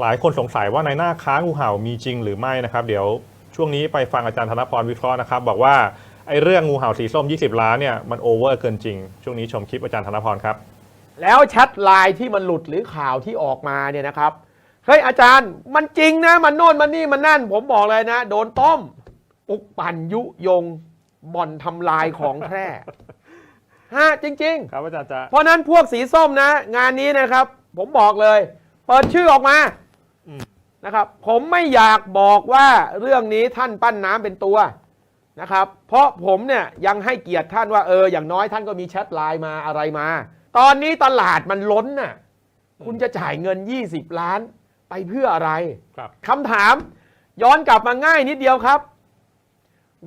หลายคนสงสัยว่าในหน้าค้างูเห่ามีจริงหรือไม่นะครับ เดี๋ยวช่วงนี้ไปฟังอาจารย์ธนพรวิเคราะห์นะครับ บอกว่าไอ้เรื่องงูเห่าสีส้ม 20 ล้านเนี่ยมันโอเวอร์เกินจริง ช่วงนี้ชมคลิปอาจารย์ธนพรครับ แล้วแชทไลน์ที่มันหลุดหรือข่าวที่ออกมาเนี่ยนะครับเฮ้ยอาจารย์มันจริงนะมันโน่นมันนี่มันนั่น ผมบอกเลยนะ โดนต้มปลุกปั่นยุยงบ่อนทำลายของแท้ฮะจริง ๆ ครับอาจารย์จะเพราะนั้นพวกสีส้มนะ งานนี้นะครับ ผมบอกเลย เปิดชื่อออกมา นะครับ ผมไม่อยากบอกว่าเรื่องนี้ท่านปั้นน้ำเป็นตัวนะครับ เพราะผมเนี่ยยังให้เกียรติท่านว่าเอออย่างน้อยท่านก็มีแชทไลน์มาอะไรมา ตอนนี้ตลาดมันล้นน่ะคุณจะจ่ายเงิน 20 ล้านไปเพื่ออะไรครับคำถามย้อนกลับมาง่ายนิดเดียวครับ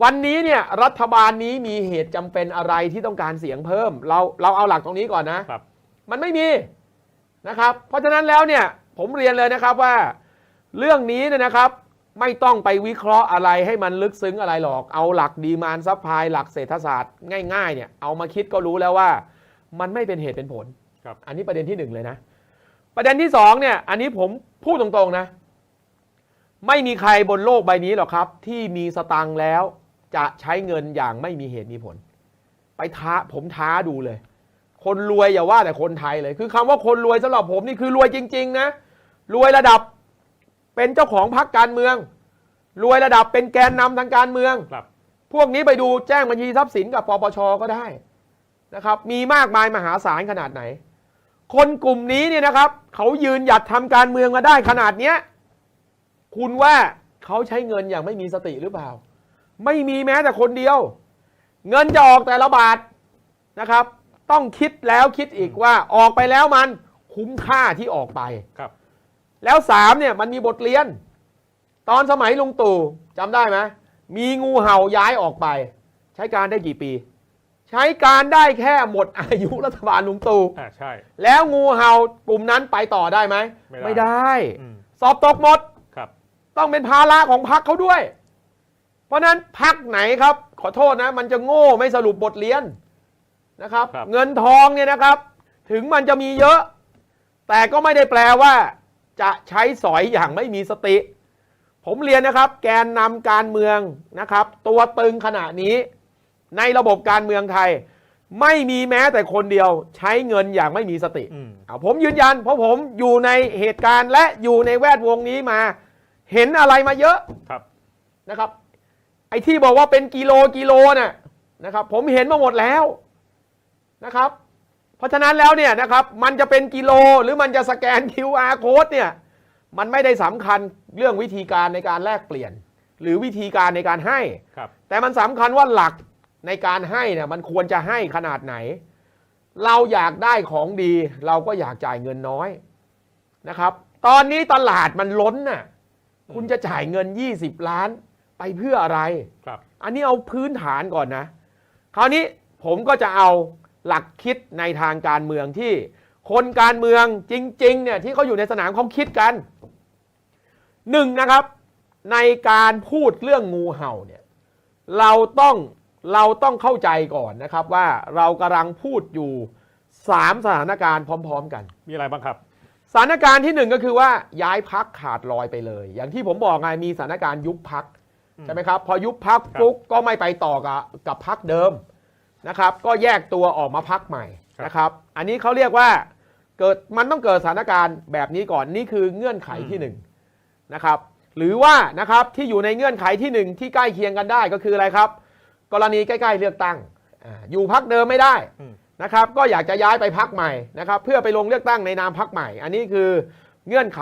วันนี้เนี่ยรัฐบาลนี้มีเหตุจำเป็นอะไรที่ต้องการเสียงเพิ่ม เราเราเอาหลักตรงนี้ก่อนนะครับมันไม่มีนะครับ เพราะฉะนั้นแล้วเนี่ยผมเรียนเลยนะครับว่า เรื่องนี้เนี่ยนะครับไม่ต้องไปวิเคราะห์อะไรให้มันลึกซึ้งอะไรหรอก เอาหลักดีมานซัพพลายหลักเศรษฐศาสตร์ง่ายๆเนี่ยเอามาคิดก็รู้แล้วว่า มันไม่เป็นเหตุเป็นผลครับอันนี้ประเด็นที่หนึ่งเลยนะ ประเด็นที่สองเนี่ยอันนี้ผมพูดตรงๆนะ ไม่มีใครบนโลกใบนี้หรอกครับ ที่มีสตังค์แล้วจะใช้เงินอย่างไม่มีเหตุมีผล ไปท้าผมท้าดูเลย คนรวยอย่าว่าแต่คนไทยเลย คือคำว่าคนรวยสำหรับผมนี่คือรวยจริง ๆ นะรวยระดับ เป็นเจ้าของพรรคการเมือง รวยระดับเป็นแกนนำทางการเมือง ครับ พวกนี้ไปดูแจ้งบัญชีทรัพย์สินกับปปชก็ได้นะครับ มีมากมายมหาศาลขนาดไหน คนกลุ่มนี้เนี่ยนะครับ เขายืนหยัดทำการเมืองมาได้ขนาดเนี้ยคุณว่าเขาใช้เงินอย่างไม่มีสติหรือเปล่า ไม่มีแม้แต่คนเดียว เงินจะออกแต่ละบาทนะครับ ต้องคิดแล้วคิดอีกว่าออกไปแล้วมันคุ้มค่าที่ออกไปครับ แล้วสามเนี่ยมันมีบทเรียน ตอนสมัยลุงตู่จำได้ไหมมีงูเห่าย้ายออกไป ใช้การได้กี่ปี ใช้การได้แค่หมดอายุรัฐบาลลุงตู่อ่าใช่ แล้วงูเห่ากลุ่มนั้นไปต่อได้ไหมไม่ได้อืมสอบตกหมดครับ ต้องเป็นภาระของพรรคเขาด้วย เพราะฉะนั้นพรรคไหนครับ ขอโทษนะ มันจะโง่ไม่สรุปบทเรียนนะครับครับเงินทองเนี่ยนะครับ ถึงมันจะมีเยอะ แต่ก็ไม่ได้แปลว่า จะใช้สอยอย่างไม่มีสติ ผมเรียนนะครับ แกนนำการเมืองนะครับ ตัวตึงขณะนี้ในระบบการเมืองไทย ไม่มีแม้แต่คนเดียวใช้เงินอย่างไม่มีสติอืมเอาผมยืนยัน เพราะผมอยู่ในเหตุการณ์และอยู่ในแวดวงนี้มา เห็นอะไรมาเยอะครับนะครับ ไอ้ที่บอกว่าเป็นกิโลกิโลน่ะนะครับ ผมเห็นมาหมดแล้วนะครับเพ ราะฉะนั้นแล้วเนี่ยนะครับมันจะเป็นกิโลหรือมันจะสแกน QR code เนี่ยมันไม่ได้สำคัญเรื่องวิธีการในการแลกเปลี่ยน หรือวิธีการในการให้ครับแต่มันสำคัญว่าหลักในการให้เนี่ยมันควรจะให้ขนาดไหน เราอยากได้ของดี เราก็อยากจ่ายเงินน้อยนะครับ ตอนนี้ตลาดมันล้นน่ะคุณจะจ่ายเงิน 20 ล้านไปเพื่ออะไรครับ อันนี้เอาพื้นฐานก่อนนะ คราวนี้ผมก็จะเอา หลักคิดในทางการเมืองที่คนการเมืองจริงๆเนี่ยที่เขาอยู่ในสนามเขาคิดกันหนึ่งนะครับ ในการพูดเรื่องงูเห่าเนี่ยเราต้องเราต้องเข้าใจก่อนนะครับว่าเรากำลังพูดอยู่สามสถานการณ์พร้อม ๆ กัน มีอะไรบ้างครับสถานการณ์ที่หนึ่งก็คือว่าย้ายพักขาดลอยไปเลย อย่างที่ผมบอกไงมีสถานการณ์ยุบพักอืมใช่ไหมครับ พอยุบพักครับปุ๊บก็ไม่ไปต่อกับกับพักเดิม นะครับ ก็แยกตัวออกมาพักใหม่นะครับ อันนี้เขาเรียกว่าเกิดมันต้องเกิดสถานการณ์แบบนี้ก่อนนี่คือเงื่อนไขที่หนึ่งนะครับ หรือว่านะครับที่อยู่ในเงื่อนไขที่หนึ่งที่ใกล้เคียงกันได้ก็คืออะไรครับ กรณีใกล้ๆเลือกตั้งอาอยู่พักเดิมไม่ได้อืมนะครับก็อยากจะย้ายไปพักใหม่นะครับ เพื่อไปลงเลือกตั้งในนามพักใหม่ อันนี้คือเงื่อนไข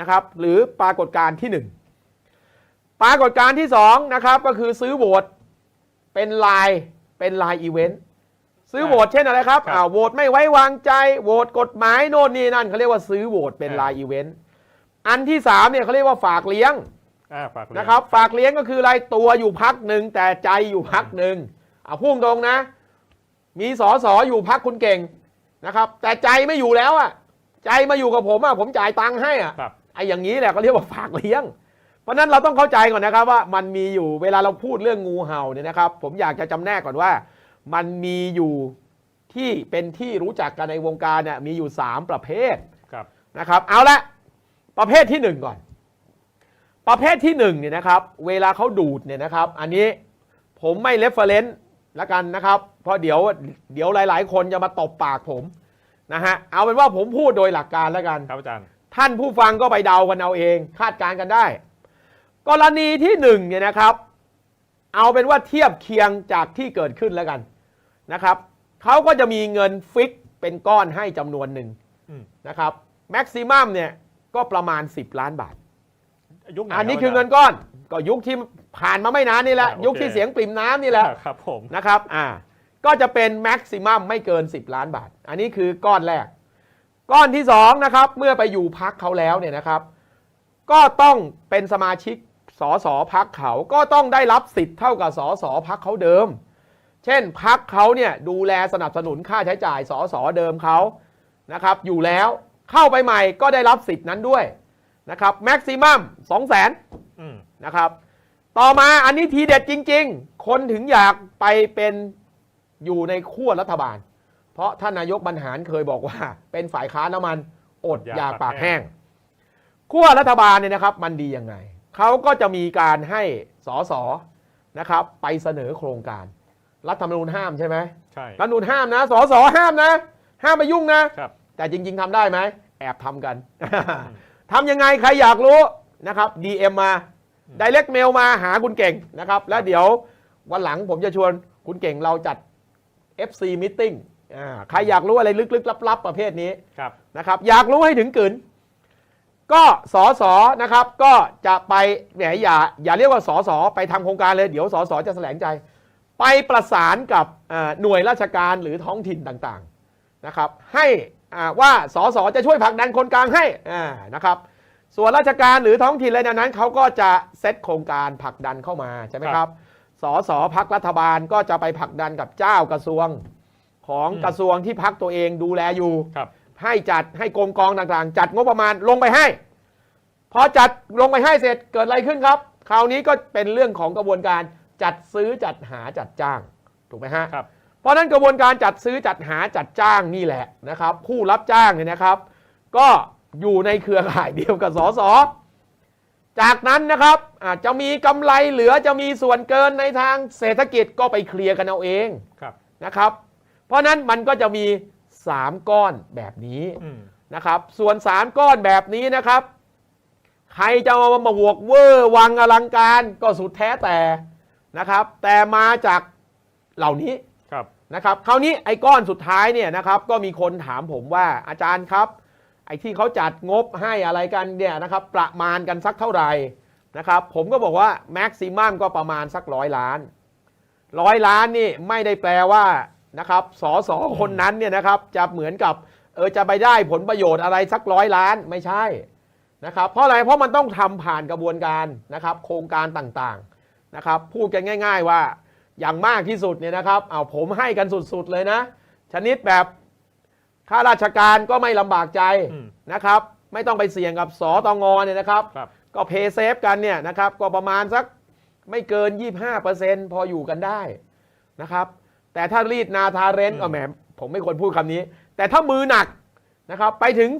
นะครับ หรือปรากฏการณ์ที่หนึ่งปรากฏการณ์ที่สองนะครับก็คือซื้อโหวตเป็นลาย เป็นลายอีเวนต์ซื้อโหวตเช่นอะไรครับครับอ่าโหวตไม่ไว้วางใจโหวตกฎหมายโน่นนี่นั่นเขาเรียกว่าซื้อโหวตเป็นลายอีเวนต์อันที่สามเนี่ยเขาเรียกว่าฝากเลี้ยงอ่าฝากเยนะครับ ฝากเลี้ยงก็คืออะไรตัวอยู่พักหนึ่งแต่ใจอยู่พักหนึ่งเอาพุ่งตรงนะ มีสอสออยู่พักคุณเก่งนะครับ แต่ใจไม่อยู่แล้วอะใจมาอยู่กับผมอะผมจ่ายตังค์ให้อะครับไอ้อย่างนี้แหละเขาเรียกว่าฝากเลี้ยง เพราะฉะนั้นเราต้องเข้าใจก่อนนะครับว่ามันมีอยู่เวลาเราพูดเรื่องงูเห่าเนี่ยนะครับ ผมอยากจะจำแนกก่อนว่า มันมีอยู่ที่เป็นที่รู้จักกันในวงการเนี่ยมีอยู่ 3 ประเภทครับนะครับ เอาละประเภทที่หนึ่งก่อน ประเภทที่หนึ่งเนี่ยนะครับ เวลาเขาดูดเนี่ยนะครับ อันนี้ผมไม่เรฟเฟรนซ์ละกันนะครับ เพราะเดี๋ยวเดี๋ยวหลาย ๆ คนจะมาตบปากผมนะฮะเอาเป็นว่าผมพูดโดยหลักการแล้วกันครับอาจารย์ท่านผู้ฟังก็ไปเดากันเอาเอง คาดการณ์กันได้ กรณีที่หนึ่งเนี่ยนะครับ เอาเป็นว่าเทียบเคียงจากที่เกิดขึ้นแล้วกันนะครับเขาก็จะมีเงินฟิกเป็นก้อนให้จำนวนหนึ่งอืมนะครับแม็กซิมัมเนี่ยก็ประมาณ 10 ล้านบาทยุคไหนอันนี้รับคือเงินก้อนก็ยุคที่ผ่านมาไม่นานนี่แหละอ่าโอเคยุคที่เสียงปริ่มน้ำนี่แหละครับผมนะครับอ่าก็จะเป็นแม็กซิมัมไม่เกิน 10 ล้านบาท อันนี้คือก้อนแรก ก้อนที่2นะครับเมื่อไปอยู่พักเขาแล้วเนี่ยนะครับ ก็ต้องเป็นสมาชิก สสพักเขาก็ต้องได้รับสิทธิ์เท่ากับสสพักเขาเดิม เช่นพักเขาเนี่ยดูแลสนับสนุนค่าใช้จ่ายสสเดิมเขานะครับอยู่แล้วเข้าไปใหม่ก็ได้รับสิทธิ์นั้นด้วยนะครับแม็กซิมัม2 0 0 0 0 0อืมนะครับ ต่อมาอันนี้ทีเด็ดจริง ๆ คนถึงอยากไปเป็นอยู่ในขั้วรัฐบาล เพราะท่านนายกบรรหารเคยบอกว่า เป็นฝ่ายค้านน้ำมันอดอยากปากแห้งขั้วรัฐบาลเนี่ยนะครับ มันดียังไง เขาก็จะมีการให้สสนะครับ ไปเสนอโครงการ รัฐธรรมนูญห้ามใช่ไหมใช่รัฐธรรมนูญห้ามนะสสห้ามนะ ห้ามไปยุ่งนะ ครับ แต่จริง ๆทำได้ไหมแอบทำกัน ทำยังไงใครอยากรู้นะครับ DM มา direct mail มาหาคุณเก่งนะครับ แล้วเดี๋ยววันหลังผมจะชวนคุณเก่งเราจัด FC meeting อ่าใครอยากรู้อะไรลึกๆลับๆประเภทนี้ครับ นะครับ อยากรู้ให้ถึงกึน ก็สอสอนะครับก็จะไปแหมอย่าอย่าเรียกว่าสอสอไปทำโครงการเลย เดี๋ยวสอสอจะแถลงใจ ไปประสานกับหน่วยราชการหรือท้องถิ่นต่างๆนะครับ ให้อ่าว่าสสจะช่วยผลักดันคนกลางให้นะครับ ส่วนราชการหรือท้องถิ่นอะไรนั้นเขาก็จะเซตโครงการผลักดันเข้ามาใช่ไหมครับสอสอพักรัฐบาลก็จะไปผลักดันกับเจ้ากระทรวงของกระทรวงที่พักตัวเองดูแลอยู่ครับ ให้จัดให้กรมกองต่างๆ จัดงบประมาณลงไปให้ พอจัดลงไปให้เสร็จเกิดอะไรขึ้นครับ คราวนี้ก็เป็นเรื่องของกระบวนการจัดซื้อจัดหาจัดจ้างถูกไหมฮะครับเพราะฉะนั้นกระบวนการจัดซื้อจัดหาจัดจ้างนี่แหละนะครับ ผู้รับจ้างเนี่ยนะครับ ก็อยู่ในเครือข่ายเดียวกับสสจากนั้นนะครับอาจจะมีกำไรเหลือจะมีส่วนเกินในทางเศรษฐกิจก็ไปเคลียร์กันเอาเองครับนะครับ เพราะฉะนั้นมันก็จะมี 3 ก้อนแบบนี้อืมนะครับ ส่วน 3 ก้อนแบบนี้นะครับ ใครจะมามาบวกเวอร์วังอลังการก็สุดแท้แต่นะครับ แต่มาจากเหล่านี้ครับนะครับคราวนี้ไอ้ก้อนสุดท้ายเนี่ยนะครับ ก็มีคนถามผมว่าอาจารย์ครับ ไอ้ที่เขาจัดงบให้อะไรกันเนี่ยนะครับ ประมาณกันสักเท่าไหร่นะครับ ผมก็บอกว่าแม็กซิมัมก็ประมาณสักร้อยล้านร้อยล้านนี่ไม่ได้แปลว่า นะครับสอสอคนนั้นเนี่ยนะครับจะเหมือนกับเออจะไปได้ผลประโยชน์อะไรสักร้อยล้านไม่ใช่นะครับเพราะอะไรเพราะมันต้องทำผ่านกระบวนการนะครับโครงการต่างๆนะครับพูดกันง่าย ๆว่าอย่างมากที่สุดเนี่ยนะครับเอาผมให้กันสุดๆเลยนะ ชนิดแบบข้าราชการก็ไม่ลำบากใจอืมนะครับ ไม่ต้องไปเสี่ยงกับสอตงเนี่ยนะครับครับก็เพย์เซฟกันเนี่ยนะครับ ก็ประมาณสักไม่เกิน 25%พออยู่กันได้นะครับ แต่ถ้ารีดนาทาเรนอืมก็แหมผมไม่ควรพูดคำนี้ แต่ถ้ามือหนักนะครับไปถึง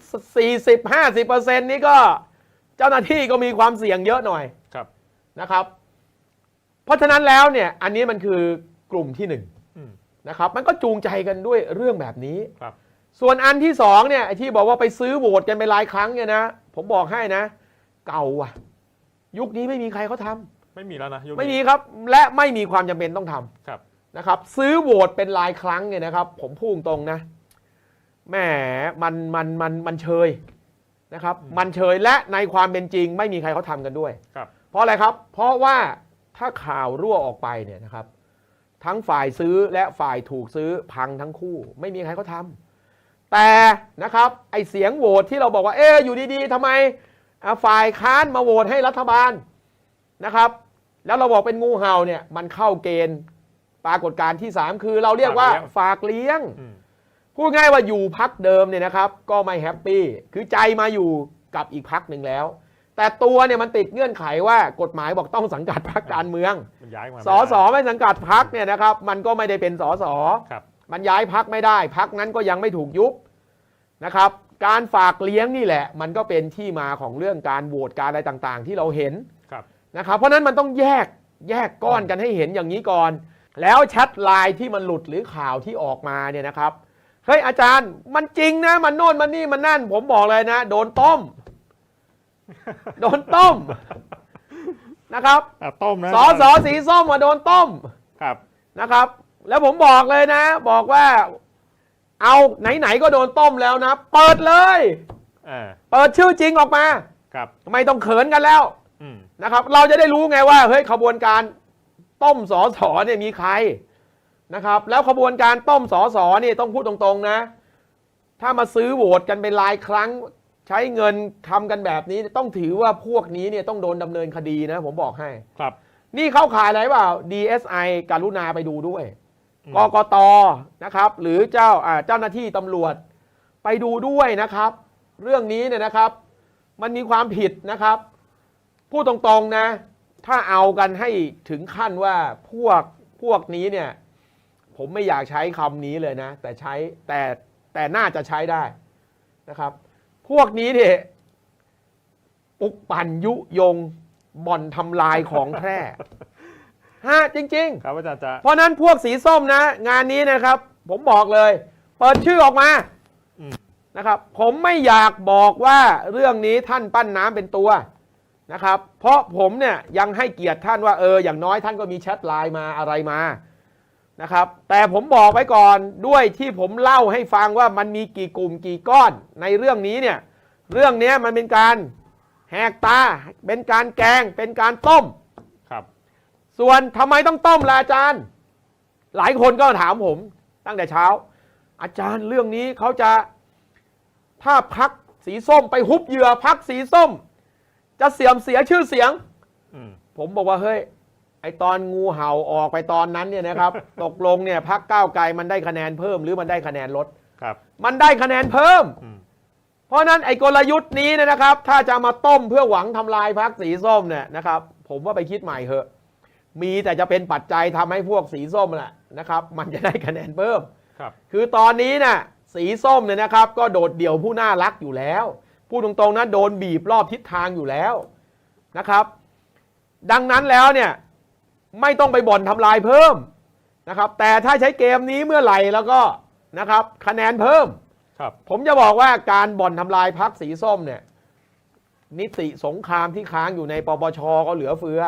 40-50%นี้ก็เจ้าหน้าที่ก็มีความเสี่ยงเยอะหน่อยครับนะครับ เพราะฉะนั้นแล้วเนี่ยอันนี้มันคือกลุ่มที่หนึ่งอืมนะครับ มันก็จูงใจกันด้วยเรื่องแบบนี้ครับ ส่วนอันที่สองเนี่ยไอ้ที่บอกว่าไปซื้อโหวตกันไปหลายครั้งเนี่ยนะผมบอกให้นะ เก่าอะ ยุคนี้ไม่มีใครเขาทำไม่มีแล้วนะยุคนี้ไม่มีครับ และไม่มีความจำเป็นต้องทำครับ นะครับซื้อโหวตเป็นรายครั้งเนี่ยนะครับ ผมพูดตรงๆนะแหมมันมันมันมันเชยนะครับ มันเชยและในความเป็นจริง ไม่มีใครเขาทำกันด้วยครับเพราะอะไรครับ เพราะว่าถ้าข่าวรั่วออกไปเนี่ยนะครับ ทั้งฝ่ายซื้อและฝ่ายถูกซื้อพังทั้งคู่ ไม่มีใครเขาทำแต่นะครับไอเสียงโหวตที่เราบอกว่า เอ๊ะอยู่ดีๆทำไมอะฝ่ายค้านมาโหวตให้รัฐบาลนะครับ แล้วเราบอกเป็นงูเห่าเนี่ยมันเข้าเกณฑ์ ปรากฏการณ์ที่ 3 คือเราเรียกว่าฝากเลี้ยงอืมพูดง่ายว่าอยู่พักเดิมเนี่ยนะครับ ก็ไม่แฮปปี้คือใจมาอยู่กับอีกพักหนึ่งแล้ว แต่ตัวเนี่ยมันติดเงื่อนไขว่ากฎหมายบอกต้องสังกัดพักการเมืองมันย้ายมาสอสอไม่สังกัดพักเนี่ยนะครับ มันก็ไม่ได้เป็นสอสอครับมันย้ายพักไม่ได้พักนั้นก็ยังไม่ถูกยุบนะครับ การฝากเลี้ยงนี่แหละ มันก็เป็นที่มาของเรื่องการโหวตการอะไรต่างๆ ที่เราเห็นครับนะครับ เพราะฉะนั้นมันต้องแยกแยกก้อนกันให้เห็นอย่างนี้ก่อน แล้วแชทไลน์ที่มันหลุดหรือข่าวที่ออกมาเนี่ยนะครับเฮ้ยอาจารย์มันจริงนะ มันโน่นมันนี่มันนั่น ผมบอกเลยนะ โดนต้ม โดนต้มนะครับอะต้มนะสอสอสีส้มมาโดนต้มครับนะครับ แล้วผมบอกเลยนะ บอกว่า เอาไหนๆก็โดนต้มแล้วนะ เปิดเลยอ่าเปิดชื่อจริงออกมา ครับ ไม่ต้องเขินกันแล้วอืมนะครับ เราจะได้รู้ไงว่าเฮ้ยขบวนการ ต้มสอสอเนี่ยมีใครนะครับ แล้วขบวนการต้มสอสอเนี่ยต้องพูดตรงๆนะ ถ้ามาซื้อโหวตกันเป็นรายครั้ง ใช้เงินทำกันแบบนี้ต้องถือว่าพวกนี้เนี่ยต้องโดนดำเนินคดีนะผมบอกให้ครับ นี่เข้าข่ายอะไรเปล่า DSI การุณาไปดูด้วยอืมกกตนะครับ หรือเจ้าอ่าเจ้าหน้าที่ตำรวจไปดูด้วยนะครับ เรื่องนี้เนี่ยนะครับ มันมีความผิดนะครับ พูดตรงๆนะ ถ้าเอากันให้ถึงขั้นว่าพวกพวกนี้เนี่ย ผมไม่อยากใช้คำนี้เลยนะ แต่ใช้แต่แต่น่าจะใช้ได้นะครับ พวกนี้เนี่ยปลุกปั่นยุยงบ่อนทำลายของแท้ฮะจริง ๆ ครับอาจารย์จะเพราะฉะนั้นพวกสีส้มนะ งานนี้นะครับ ผมบอกเลยเปิดชื่อออกมาอืมนะครับ ผมไม่อยากบอกว่าเรื่องนี้ท่านปั้นน้ำเป็นตัว นะครับ เพราะผมเนี่ยยังให้เกียรติท่านว่าเอออย่างน้อยท่านก็มีแชทไลน์มาอะไรมานะครับ แต่ผมบอกไว้ก่อนด้วยที่ผมเล่าให้ฟังว่ามันมีกี่กลุ่มกี่ก้อนในเรื่องนี้เนี่ยเรื่องเนี้ยมันเป็นการแหกตา เป็นการแกงเป็นการต้มครับ ส่วนทำไมต้องต้มล่ะอาจารย์ หลายคนก็ถามผมตั้งแต่เช้า อาจารย์เรื่องนี้เขาจะถ้าพักสีส้มไปฮุบเหยื่อพักสีส้ม จะเสื่อมเสียชื่อเสียง อืม ผมบอกว่าเฮ้ย ไอตอนงูเห่าออกไปตอนนั้นเนี่ยนะครับ ตกลงเนี่ยพักก้าวไกลมันได้คะแนนเพิ่มหรือมันได้คะแนนลด ครับ มันได้คะแนนเพิ่ม อืม เพราะฉะนั้นไอ้กลยุทธ์นี้เนยนะครับ ถ้าจะมาต้มเพื่อหวังทำลายพรรคสีส้มเนี่ยนะครับ ผมว่าไปคิดใหม่เถอะ มีแต่จะเป็นปัจจัยทำให้พวกสีส้มแหละนะครับ มันจะได้คะแนนเพิ่ม ครับ คือตอนนี้น่ะสีส้มเนี่ยนะครับ ก็โดดเดี่ยวผู้น่ารักอยู่แล้ว พูดตรงๆนะโดนบีบรอบทิศทางอยู่แล้วนะครับ ดังนั้นแล้วเนี่ยไม่ต้องไปบ่อนทำลายเพิ่มนะครับ แต่ถ้าใช้เกมนี้เมื่อไหร่แล้วก็นะครับ คะแนนเพิ่มครับผมจะบอกว่าการบ่อนทำลายพักสีส้มเนี่ยนิติสงครามที่ค้างอยู่ในปปชก็เหลือเฟือ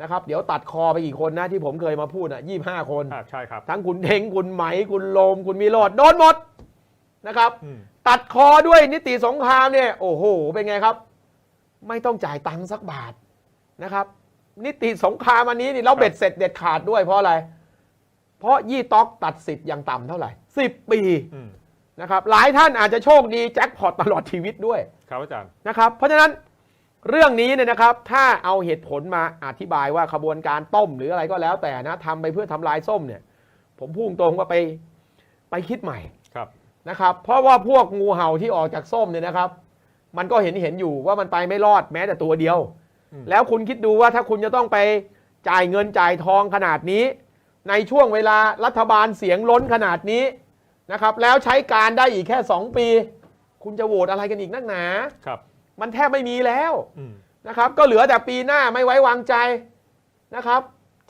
นะครับ เดี๋ยวตัดคอไปกี่คนนะที่ผมเคยมาพูดอะยี่ห้าคนอ่าใช่ครับ ทั้งคุณเทงคุณไหมคุณโลมคุณมีโรดโดนหมด นะครับอืมตัดคอด้วยนิติสงครามเนี่ย โอ้โห เป็นไงครับ ไม่ต้องจ่ายตังค์สักบาทนะครับ นิติสงครามอันนี้นี่เราเบ็ดเสร็จเด็ดขาดด้วยเพราะอะไร เพราะยี่ต๊อกตัดสิทธิ์อย่างต่ำเท่าไหร่สิบปีอืมนะครับหลายท่านอาจจะโชคดีแจ็คพอตตลอดชีวิตด้วย ครับอาจารย์นะครับ เพราะฉะนั้นเรื่องนี้เนี่ยนะครับ ถ้าเอาเหตุผลมาอธิบายว่าขบวนการต้มหรืออะไรก็แล้วแต่นะทำไปเพื่อทำลายส้มเนี่ย ผมพูดตรงว่าไปไปคิดใหม่ครับ นะครับเพราะว่าพวกงูเห่าที่ออกจากส้มเนี่ยนะครับ มันก็เห็นเห็นอยู่ว่ามันไปไม่รอดแม้แต่ตัวเดียวอืมแล้วคุณคิดดูว่าถ้าคุณจะต้องไปจ่ายเงินจ่ายทองขนาดนี้ ในช่วงเวลารัฐบาลเสียงล้นขนาดนี้นะครับแล้วใช้การได้อีกแค่ 2 ปี คุณจะโหวตอะไรกันอีกนักหนาครับ มันแทบไม่มีแล้วอืมนะครับ ก็เหลือแต่ปีหน้าไม่ไว้วางใจนะครับ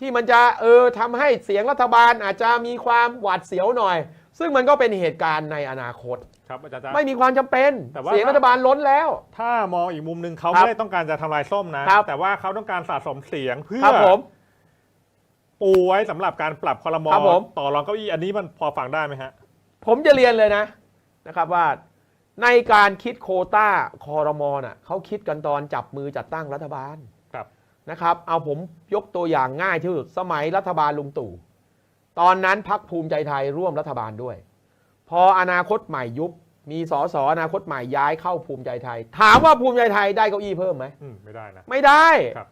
ที่มันจะเออทำให้เสียงรัฐบาลอาจจะมีความหวาดเสียวหน่อย ซึ่งมันก็เป็นเหตุการณ์ในอนาคต ครับอาจารย์จะไม่มีความจำเป็น แต่ว่า เสียงรัฐบาลล้นแล้ว ถ้ามองอีกมุมหนึ่งเขาครับไม่ได้ต้องการจะทำลายส้มนะ ครับ แต่ว่าเขาต้องการสะสมเสียงเพื่อครับผม ปูไว้สำหรับการปรับคอรมอครับผม ต่อรองเก้าอี้อันนี้มันพอฟังได้ไหมฮะ ผมจะเรียนเลยนะนะครับว่าในการคิดโควต้าคอรมอน่ะเขาคิดกันตอนจับมือจัดตั้งรัฐบาลครับ นะครับเอาผมยกตัวอย่างง่ายที่สุดสมัยรัฐบาลลุงตู่ ตอนนั้นพักภูมิใจไทยร่วมรัฐบาลด้วย พออนาคตใหม่ยุบมีสสอนาคตใหม่ย้ายเข้าภูมิใจไทย ถามว่าภูมิใจไทยได้เก้าอี้เพิ่มไหมอืมไม่ได้นะไม่ได้ครับ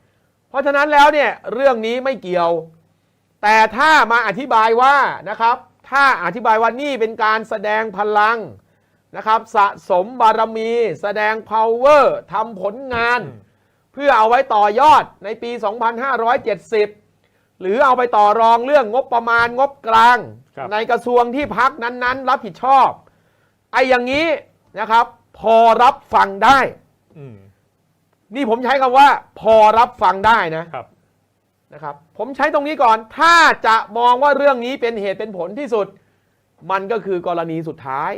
เพราะฉะนั้นแล้วเนี่ยเรื่องนี้ไม่เกี่ยว แต่ถ้ามาอธิบายว่านะครับ ถ้าอธิบายว่านี่เป็นการแสดงพลังนะครับ สะสมบารมี แสดง power ทำผลงานอืม เพื่อเอาไว้ต่อยอดในปี 2570 หรือเอาไปต่อรองเรื่องงบประมาณงบกลางครับในกระทรวงที่พักนั้นๆ รับผิดชอบไอ้อย่างนี้นะครับ พอรับฟังได้อืมนี่ผมใช้คำว่า พอรับฟังได้นะครับนะครับ ผมใช้ตรงนี้ก่อน ถ้าจะมองว่าเรื่องนี้เป็นเหตุเป็นผลที่สุด มันก็คือกรณีสุดท้าย